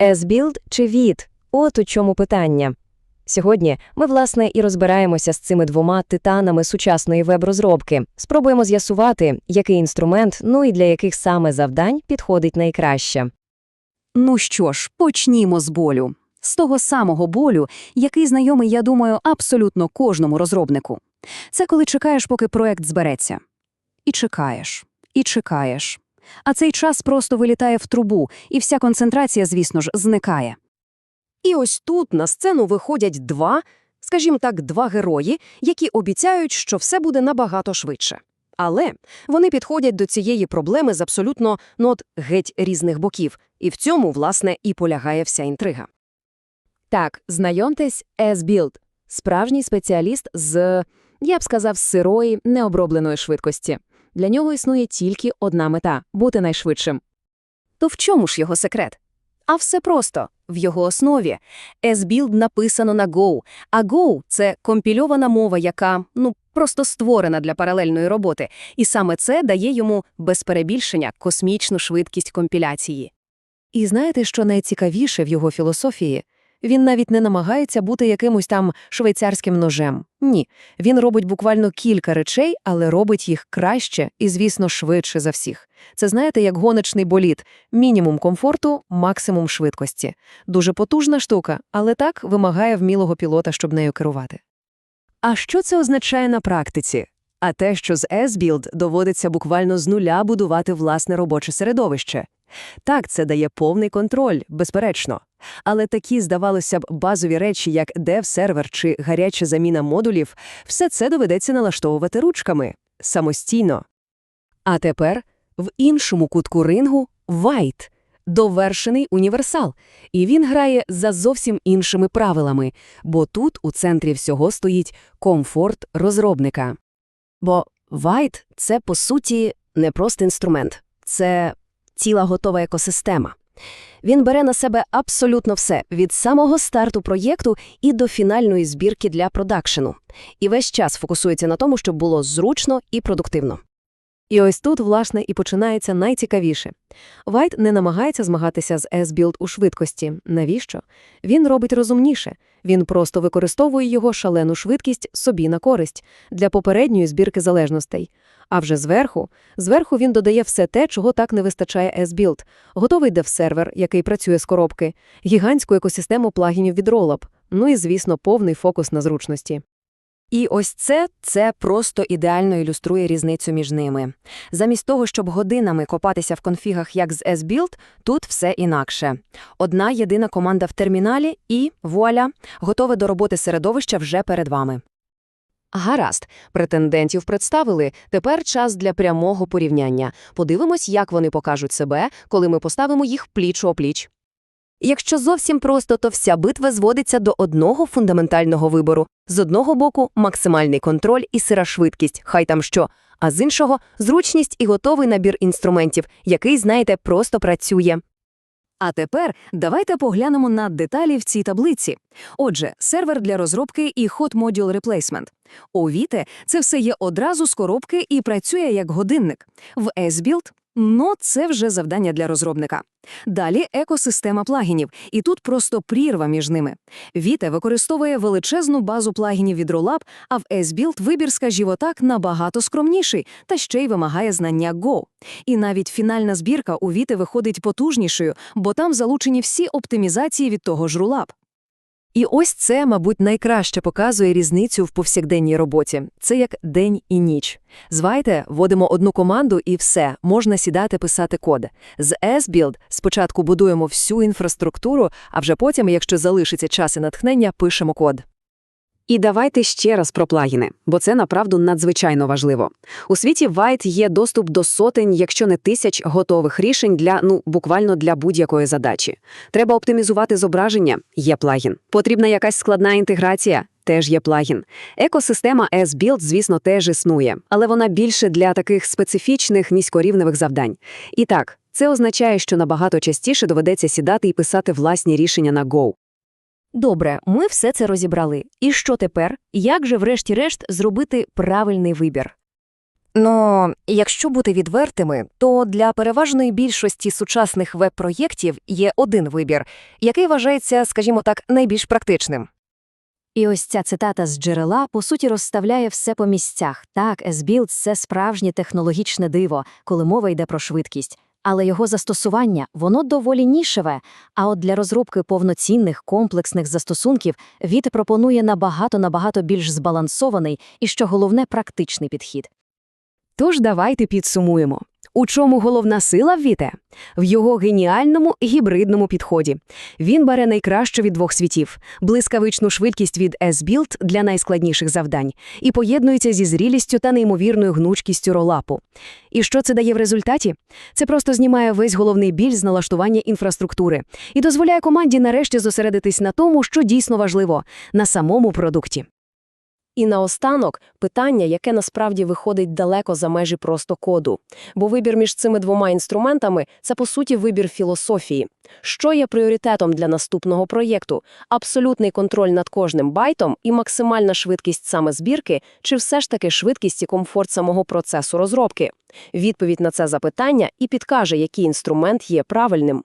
S-Build чи від? От у чому питання. Сьогодні ми, власне, і розбираємося з цими двома титанами сучасної веб-розробки. Спробуємо з'ясувати, який інструмент, ну і для яких саме завдань підходить найкраще. Ну що ж, почнімо з болю. З того самого болю, який знайомий, я думаю, абсолютно кожному розробнику. Це коли чекаєш, поки проект збереться. І чекаєш, і чекаєш. А цей час просто вилітає в трубу, і вся концентрація, звісно ж, зникає. І ось тут на сцену виходять два, скажімо так, два герої, які обіцяють, що все буде набагато швидше. Але вони підходять до цієї проблеми з абсолютно ну, от, геть різних боків, і в цьому, власне, і полягає вся інтрига. Так, знайомтесь, S-Build – справжній спеціаліст з, я б сказав, сирої, необробленої швидкості. Для нього існує тільки одна мета – бути найшвидшим. То в чому ж його секрет? А все просто. В його основі S-Build написано на Go, а Go – це компільована мова, яка, ну, просто створена для паралельної роботи, і саме це дає йому, без перебільшення, космічну швидкість компіляції. І знаєте, що найцікавіше в його філософії? Він навіть не намагається бути якимось там швейцарським ножем. Ні, він робить буквально кілька речей, але робить їх краще і, звісно, швидше за всіх. Це знаєте, як гоночний болід – мінімум комфорту, максимум швидкості. Дуже потужна штука, але так вимагає вмілого пілота, щоб нею керувати. А що це означає на практиці? А те, що з S-Build доводиться буквально з нуля будувати власне робоче середовище. Так, це дає повний контроль, безперечно. Але такі, здавалося б, базові речі, як дев-сервер чи гаряча заміна модулів, все це доведеться налаштовувати ручками, самостійно. А тепер в іншому кутку рингу – White – довершений універсал. І він грає за зовсім іншими правилами, бо тут у центрі всього стоїть комфорт розробника. Бо White – це, по суті, не просто інструмент. Це ціла готова екосистема. Він бере на себе абсолютно все – від самого старту проєкту і до фінальної збірки для продакшену. І весь час фокусується на тому, щоб було зручно і продуктивно. І ось тут, власне, і починається найцікавіше. Вайт не намагається змагатися з S-Build у швидкості. Навіщо? Він робить розумніше. Він просто використовує його шалену швидкість собі на користь для попередньої збірки залежностей. А вже зверху, зверху він додає все те, чого так не вистачає S-Build. Готовий дев-сервер, який працює з коробки, гігантську екосистему плагінів від Rollup, ну і, звісно, повний фокус на зручності. І ось це, це просто ідеально ілюструє різницю між ними. Замість того, щоб годинами копатися в конфігах як з S-Build, тут все інакше. Одна єдина команда в терміналі і, вуаля, готове до роботи середовища вже перед вами. Гаразд, претендентів представили, тепер час для прямого порівняння. Подивимось, як вони покажуть себе, коли ми поставимо їх пліч-опліч. Якщо зовсім просто, то вся битва зводиться до одного фундаментального вибору. З одного боку – максимальний контроль і сира швидкість, хай там що, а з іншого – зручність і готовий набір інструментів, який, знаєте, просто працює. А тепер давайте поглянемо на деталі в цій таблиці. Отже, сервер для розробки і Hot Module Replacement. У Vite це все є одразу з коробки і працює як годинник. В S-Build ну, це вже завдання для розробника. Далі екосистема плагінів, і тут просто прірва між ними. Vite використовує величезну базу плагінів від Rollup, а в S-Build вибір, скажімо так, набагато скромніший, та ще й вимагає знання Go. І навіть фінальна збірка у Vite виходить потужнішою, бо там залучені всі оптимізації від того ж Rollup. І ось це, мабуть, найкраще показує різницю в повсякденній роботі. Це як день і ніч. Звайте, вводимо одну команду і все, можна сідати писати код. З S-Build спочатку будуємо всю інфраструктуру, а вже потім, якщо залишиться час і натхнення, пишемо код. І давайте ще раз про плагіни, бо це направду надзвичайно важливо. У світі White є доступ до сотень, якщо не тисяч готових рішень для ну буквально для будь-якої задачі. Треба оптимізувати зображення є плагін. Потрібна якась складна інтеграція. Теж є плагін. Екосистема S-Build, звісно, теж існує, але вона більше для таких специфічних низькорівневих завдань. І так, це означає, що набагато частіше доведеться сідати і писати власні рішення на Go. Добре, ми все це розібрали. І що тепер? Як же, врешті-решт, зробити правильний вибір? Ну, якщо бути відвертими, то для переважної більшості сучасних веб-проєктів є один вибір, який вважається, скажімо так, найбільш практичним. І ось ця цитата з джерела, по суті, розставляє все по місцях. Так, S-Build – це справжнє технологічне диво, коли мова йде про швидкість. Але його застосування, воно доволі нішеве. А от для розробки повноцінних, комплексних застосунків ВІТ пропонує набагато-набагато більш збалансований і, що головне, практичний підхід. Тож давайте підсумуємо. У чому головна сила Віте? В його геніальному гібридному підході. Він бере найкраще від двох світів – блискавичну швидкість від S-Build для найскладніших завдань і поєднується зі зрілістю та неймовірною гнучкістю ролапу. І що це дає в результаті? Це просто знімає весь головний біль з налаштування інфраструктури і дозволяє команді нарешті зосередитись на тому, що дійсно важливо – на самому продукті. І наостанок питання, яке насправді виходить далеко за межі просто коду. Бо вибір між цими двома інструментами – це, по суті, вибір філософії. Що є пріоритетом для наступного проєкту? Абсолютний контроль над кожним байтом і максимальна швидкість саме збірки, чи все ж таки швидкість і комфорт самого процесу розробки? Відповідь на це запитання і підкаже, який інструмент є правильним.